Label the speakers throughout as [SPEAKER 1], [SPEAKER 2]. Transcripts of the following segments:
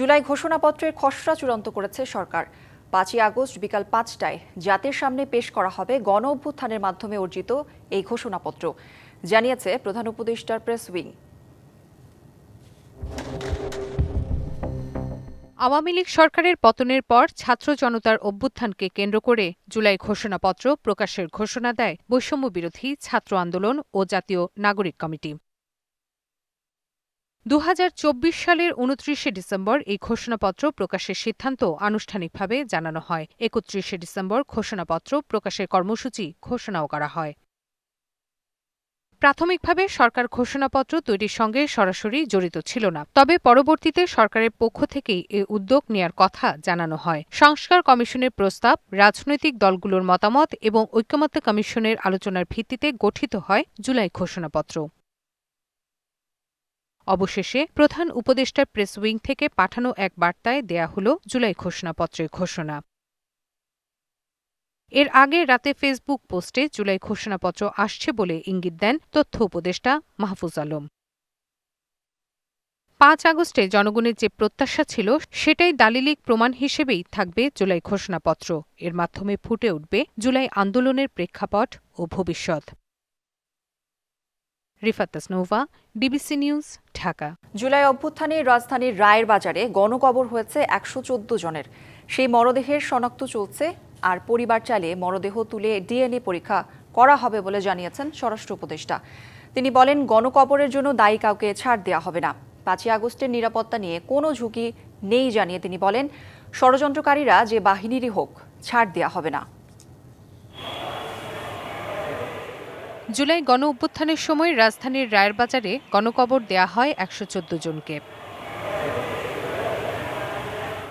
[SPEAKER 1] জুলাই ঘোষণাপত্রের খসড়া চূড়ান্ত করেছে সরকার। পাঁচই আগস্ট বিকাল পাঁচটায় জাতির সামনে পেশ করা হবে গণ অভ্যুত্থানের মাধ্যমে অর্জিত এই ঘোষণাপত্র, জানিয়েছে প্রধান উপদেষ্টার প্রেস উইং।
[SPEAKER 2] আওয়ামী লীগ সরকারের পতনের পর ছাত্র জনতার অভ্যুত্থানকে কেন্দ্র করে জুলাই ঘোষণাপত্র প্রকাশের ঘোষণা দেয় বৈষম্য বিরোধী ছাত্র আন্দোলন ও জাতীয় নাগরিক কমিটি। দু হাজার চব্বিশ সালের উনত্রিশে ডিসেম্বর এই ঘোষণাপত্র প্রকাশের সিদ্ধান্ত আনুষ্ঠানিকভাবে জানানো হয়। একত্রিশে ডিসেম্বর ঘোষণাপত্র প্রকাশের কর্মসূচি ঘোষণাও করা হয়। প্রাথমিকভাবে সরকার ঘোষণাপত্র তৈরির সঙ্গে সরাসরি জড়িত ছিল না। তবে পরবর্তীতে সরকারের পক্ষ থেকেই এ উদ্যোগ নেয়ার কথা জানানো হয়। সংস্কার কমিশনের প্রস্তাব, রাজনৈতিক দলগুলোর মতামত এবং ঐক্যমত্য কমিশনের আলোচনার ভিত্তিতে গঠিত হয় জুলাই ঘোষণাপত্র। অবশেষে প্রধান উপদেষ্টার প্রেস উইং থেকে পাঠানো এক বার্তায় দেয়া হল জুলাই ঘোষণাপত্রের ঘোষণা। এর আগে রাতে ফেসবুক পোস্টে জুলাই ঘোষণাপত্র আসছে বলে ইঙ্গিত দেন তথ্য উপদেষ্টা মাহফুজ আলম। পাঁচ আগস্টে জনগণের যে প্রত্যাশা ছিল, সেটাই দালিলিক প্রমাণ হিসেবেই থাকবে জুলাই ঘোষণাপত্র। এর মাধ্যমে ফুটে উঠবে জুলাই আন্দোলনের প্রেক্ষাপট ও ভবিষ্যৎ। Rifat Tasnouva, DBC news Dhaka.
[SPEAKER 1] July অভ্যুত্থানে রাজধানীর রায়ের বাজারে গণকবর হয়েছে একশো চোদ্দ জনের। সেই মরদেহের শনাক্ত চলছে আর পরিবার চাইলে মরদেহ তুলে ডিএনএ পরীক্ষা করা হবে বলে জানিয়েছেন স্বরাষ্ট্র উপদেষ্টা। তিনি বলেন, গণকবরের জন্য দায়ী কাউকে ছাড় দেওয়া হবে না। পাঁচই আগস্টের নিরাপত্তা নিয়ে কোনো ঝুঁকি নেই জানিয়ে তিনি বলেন, ষড়যন্ত্রকারীরা যে বাহিনীরই হোক, ছাড় দেওয়া হবে না।
[SPEAKER 2] জুলাই গণ অভ্যুত্থানের সময় রাজধানীর রায়ের বাজারে গণকবর দেয়া হয় একশো চোদ্দ জনকে।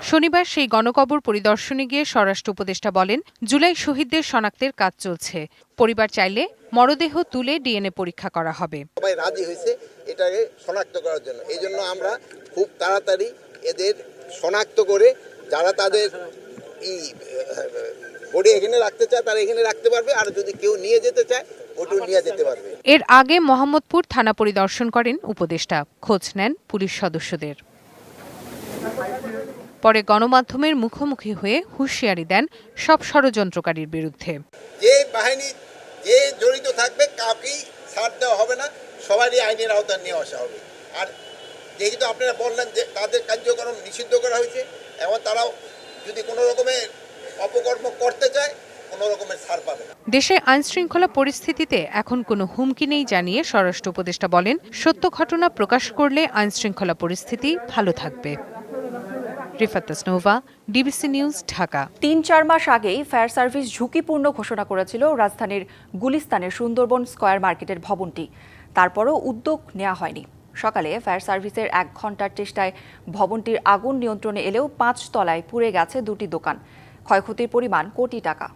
[SPEAKER 2] শনিবার সেই গণকবর পরিদর্শনে গিয়ে স্বরাষ্ট্র উপদেষ্টা বলেন, জুলাই শহীদদের শনাক্তের কাজ চলছে। পরিবার চাইলে মরদেহ তুলে ডিএনএ পরীক্ষা করা হবে।
[SPEAKER 3] সবাই রাজি হয়েছে এটাকে শনাক্ত করার জন্য। এই জন্য আমরা খুব তাড়াতাড়ি এদের শনাক্ত করে যারা তাদের এখানে রাখতে চায় তারা এখানে রাখতে পারবে। আর যদি কেউ নিয়ে যেতে চায় ওটাও নিয়ে যেতে পারবে।
[SPEAKER 2] এর আগে মোহাম্মদপুর থানা পরিদর্শন করেন উপদেষ্টা। খোঁজ নেন পুলিশ সদস্যদের। পরে গণমাধ্যমের মুখোমুখি হয়ে হুঁশিয়ারি দেন সব ষড়যন্ত্রকারীর বিরুদ্ধে।
[SPEAKER 3] যে বাহিনী যে জড়িত থাকবে কাউকেই ছাড় দেওয়া হবে না। সবারই আইনের আওতায় নিয়ে আসা হবে। আর যেহেতু আপনারা বললেন যে তাদের কার্যক্রম নিষিদ্ধ করা হয়েছে এবং তারাও যদি কোনো রকমের অপকর্ম করতে চায় কোনো রকমের ছাড় পাবে না।
[SPEAKER 2] দেশে আইনশৃঙ্খলা পরিস্থিতিতে এখন কোনো হুমকি নেই জানিয়ে স্বরাষ্ট্র উপদেষ্টা বলেন সত্য ঘটনা প্রকাশ করলে আইনশৃঙ্খলা পরিস্থিতি ভালো থাকবে। Rifat Tasnova DBC news Dhaka.
[SPEAKER 1] তিন চার মাস আগেই ফায়ার সার্ভিস ঝুঁকিপূর্ণ ঘোষণা করেছিল রাজধানীর গুলিস্তানের সুন্দরবন স্কয়ার মার্কেটের ভবনটি। তারপরও উদ্যোগ নেওয়া হয়নি। সকালে ফায়ার সার্ভিসের এক ঘণ্টার চেষ্টায় ভবনটির আগুন নিয়ন্ত্রণে এলেও পাঁচ তলায় পুড়ে গেছে দুটি দোকান। ক্ষয়ক্ষতির পরিমাণ কোটি টাকা।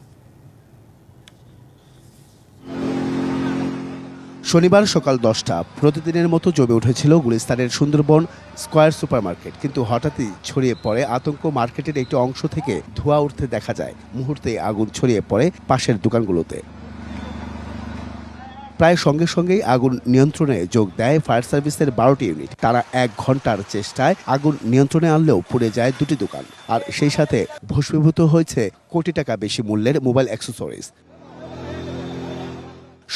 [SPEAKER 4] শনিবার সকাল দশটা প্রতিদিনের মতো জমে উঠেছিল গুলিস্তানের সুন্দরবন স্কয়ার সুপারমার্কেট। কিন্তু হঠাৎই ছড়িয়ে পড়ে আতঙ্ক মার্কেটের একটি অংশ থেকে ধোঁয়া উঠতে দেখা যায়। মুহূর্তে আগুন ছড়িয়ে পড়ে পাশের দোকানগুলোতে। প্রায় সঙ্গে সঙ্গেই আগুন নিয়ন্ত্রণে যোগ দেয় ফায়ার সার্ভিসের বারোটি ইউনিট। তারা এক ঘণ্টার চেষ্টায় আগুন নিয়ন্ত্রণে আনলেও পুড়ে যায় দুটি দোকান। আর সেই সাথে ভস্মীভূত হয়েছে কোটি টাকা বেশি মূল্যের মোবাইল অ্যাক্সেসরিজ।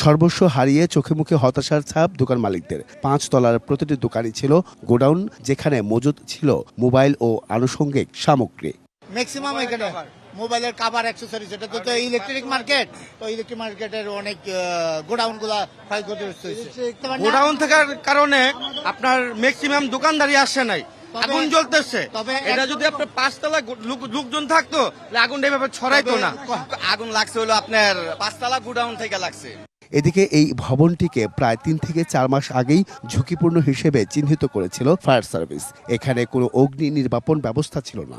[SPEAKER 4] সর্বস্ব হারিয়ে চোখে মুখে হতাশার ছাপ দোকান মালিকদের। পাঁচ তলার প্রতিটি দোকানই ছিল গোডাউন যেখানে মজুদ ছিল মোবাইল ও আনুষঙ্গিক সামগ্রী।
[SPEAKER 5] ম্যাক্সিমাম এখানে মোবাইলের কাভার অ্যাক্সেসরিজ এটা তো ইলেকট্রিক মার্কেট তো ইলেকট্রিক মার্কেটের অনেক গোডাউনগুলা ক্ষয়ক্ষতিগ্রস্ত হয়েছে।
[SPEAKER 6] গোডাউন থাকার কারণে আপনার ম্যাক্সিমাম দোকানদারি আসছে নাই। আগুন জ্বলতেছে।
[SPEAKER 5] তবে
[SPEAKER 6] এটা যদি আপনার পাঁচতলা লোকজন থাকতো তাহলে আগুনটা এভাবে ছড়াইতো না। আগুন লাগছে হলো আপনার পাঁচতলা গোডাউন থেকে লাগছে।
[SPEAKER 4] এদিকে এই ভবনটিকে প্রায় তিন থেকে চার মাস আগেই ঝুঁকিপূর্ণ হিসেবে চিহ্নিত করেছিল ফায়ার সার্ভিস। এখানে কোনো অগ্নি নির্বাপন ব্যবস্থা ছিল না।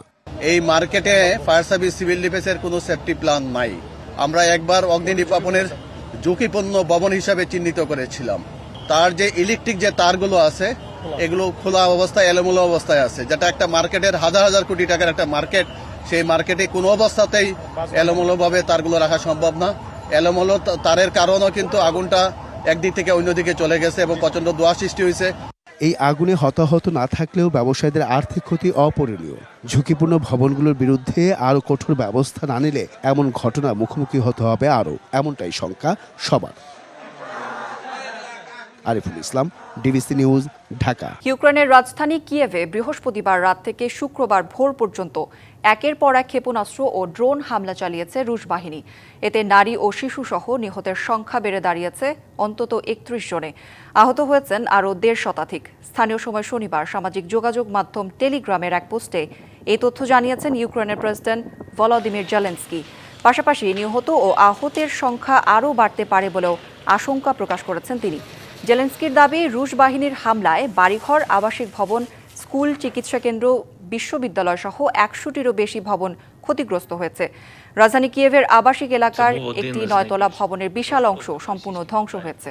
[SPEAKER 7] এই মার্কেটে ফায়ার সার্ভিস, সিভিল ডিফেন্সের কোনো সেফটি প্ল্যান নাই। আমরা একবার অগ্নি নির্বাপনের ঝুঁকিপূর্ণ ভবন হিসাবে চিহ্নিত করেছিলাম। তার যে ইলেকট্রিক যে তারগুলো আছে, এগুলো খোলা অবস্থায়, এলোমেলো অবস্থায় আছে। যেটা একটা মার্কেটের হাজার হাজার কোটি টাকার একটা মার্কেট, সেই মার্কেটে কোনো অবস্থাতেই এলোমেলো ভাবে তারগুলো রাখা সম্ভব না। এলোমেলো তারের কারণও কিন্তু আগুনটা একদিক থেকে অন্যদিকে চলে গেছে এবং প্রচণ্ড দোয়া সৃষ্টি হয়েছে।
[SPEAKER 4] এই আগুনে হতাহত না থাকলেও ব্যবসায়ীদের আর্থিক ক্ষতি অপরিণীয়। ঝুঁকিপূর্ণ ভবনগুলোর বিরুদ্ধে আরও কঠোর ব্যবস্থা না নিলে এমন ঘটনা মুখোমুখি হতে হবে আরও। এমনটাই শঙ্কা সবার। Ariful Islam, DBC news, Dhaka.
[SPEAKER 1] ইউক্রেনের রাজধানী কিয়েভে বৃহস্পতিবার রাত থেকে শুক্রবার ভোর পর্যন্ত একের পর এক ক্ষেপণাস্ত্র ও ড্রোন হামলা চালিয়েছে রুশ বাহিনী। এতে নারী ও শিশুসহ নিহতের সংখ্যা বেড়ে দাঁড়িয়েছে অন্তত একত্রিশ জনে। আহত হয়েছেন আরও দেড় শতাধিক। স্থানীয় সময় শনিবার সামাজিক যোগাযোগ মাধ্যম টেলিগ্রামের এক পোস্টে এই তথ্য জানিয়েছেন ইউক্রেনের প্রেসিডেন্ট ভলোদিমির জেলেন্সকি। পাশাপাশি নিহত ও আহতের সংখ্যা আরও বাড়তে পারে বলেও আশঙ্কা প্রকাশ করেছেন তিনি। জেলেন্সকির দাবি রুশ বাহিনীর হামলায় বাড়িঘর আবাসিক ভবন স্কুল চিকিৎসা কেন্দ্র বিশ্ববিদ্যালয় সহ একশোটিরও বেশি ভবন ক্ষতিগ্রস্ত হয়েছে। রাজধানী কিয়েভের আবাসিক এলাকার একটি নয়তলা ভবনের বিশাল অংশ সম্পূর্ণ ধ্বংস হয়েছে।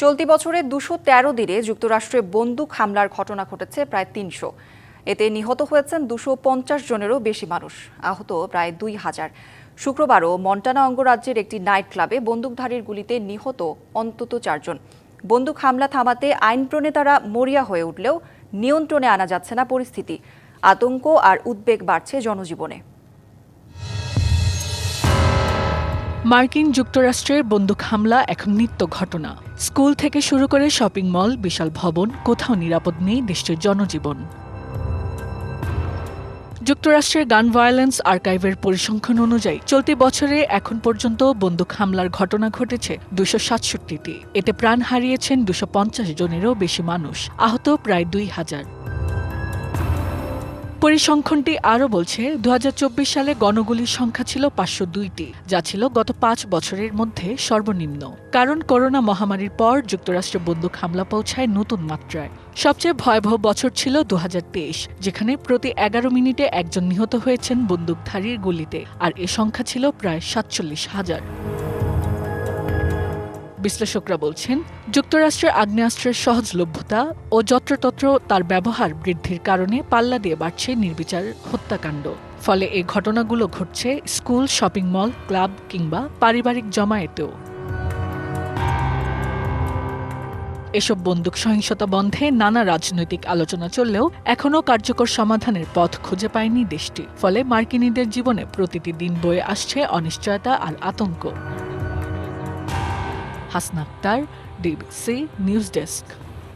[SPEAKER 1] চলতি বছরে দুশো তেরো দিনে যুক্তরাষ্ট্রে বন্দুক হামলার ঘটনা ঘটেছে প্রায় তিনশো। এতে নিহত হয়েছেন দুশো পঞ্চাশ জনেরও বেশি মানুষ আহত প্রায় দুই হাজার। শুক্রবারও মন্টানা অঙ্গরাজ্যের একটি নাইট ক্লাবে বন্দুকধারীর গুলিতে নিহত অন্তত চারজন। বন্দুক হামলা থামাতে আইন প্রণেতারা মরিয়া হয়ে উঠলেও নিয়ন্ত্রণে আনা যাচ্ছে না পরিস্থিতি। আতঙ্ক আর উদ্বেগ বাড়ছে জনজীবনে।
[SPEAKER 8] মার্কিন যুক্তরাষ্ট্রের বন্দুক হামলা এখন নিত্য ঘটনা। স্কুল থেকে শুরু করে শপিং মল, বিশাল ভবন, কোথাও নিরাপদ নেই দেশটির জনজীবন। যুক্তরাষ্ট্রের গান ভায়োলেন্স আর্কাইভের পরিসংখ্যান অনুযায়ী চলতি বছরে এখন পর্যন্ত বন্দুক হামলার ঘটনা ঘটেছে দুশো সাতষট্টিটি। এতে প্রাণ হারিয়েছেন দুশো পঞ্চাশ জনেরও বেশি মানুষ, আহত প্রায় দুই হাজার। পরিসংখ্যানটি আরও বলছে দু হাজার চব্বিশ সালে গণগুলির সংখ্যা ছিল পাঁচশো দুইটি, যা ছিল গত পাঁচ বছরের মধ্যে সর্বনিম্ন। কারণ করোনা মহামারীর পর যুক্তরাষ্ট্রে বন্দুক হামলা পৌঁছায় নতুন মাত্রায়। সবচেয়ে ভয়াবহ বছর ছিল দু হাজার তেইশ, যেখানে প্রতি এগারো মিনিটে একজন নিহত হয়েছেন বন্দুকধারীর গুলিতে, আর এ সংখ্যা ছিল প্রায় সাতচল্লিশ হাজার। বিশ্লেষকরা বলছেন, যুক্তরাষ্ট্রের আগ্নেয়াস্ত্রের সহজলভ্যতা ও যত্রতত্র তার ব্যবহার বৃদ্ধির কারণে পাল্লা দিয়ে বাড়ছে নির্বিচার হত্যাকাণ্ড। ফলে এই ঘটনাগুলো ঘটছে স্কুল, শপিং মল, ক্লাব কিংবা পারিবারিক জমায়েতেও। এসব বন্দুক সহিংসতা বন্ধে নানা রাজনৈতিক আলোচনা চললেও এখনও কার্যকর সমাধানের পথ খুঁজে পায়নি দেশটি। ফলে মার্কিনীদের জীবনে প্রতিটি দিন বয়ে আসছে অনিশ্চয়তা আর আতঙ্ক। Hasnaktar DBC news desk.